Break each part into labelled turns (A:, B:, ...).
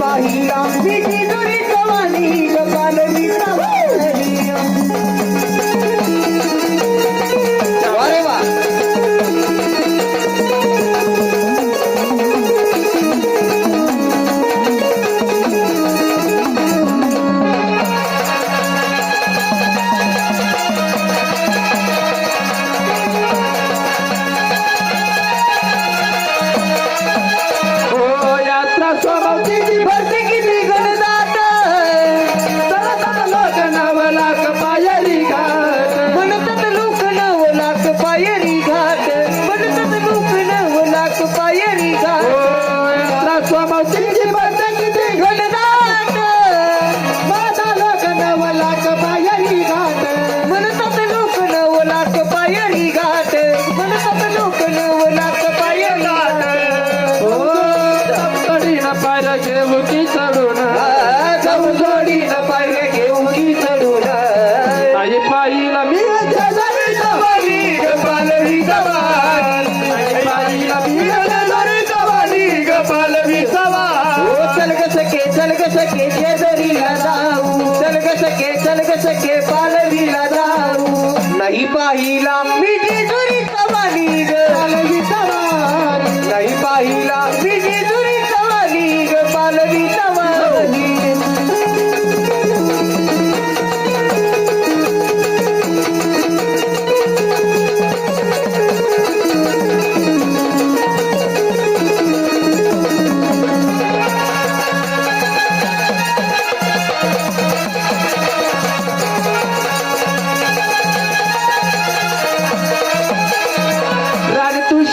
A: पाहिला.
B: Pero
A: सके पालवीला दारू. नाही पाहिला मिठी जुरी कमानी नाही पाहिला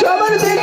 B: Show me the big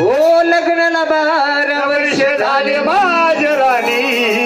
A: हो लग्न बारा वर्ष झाले
C: माझ राणी.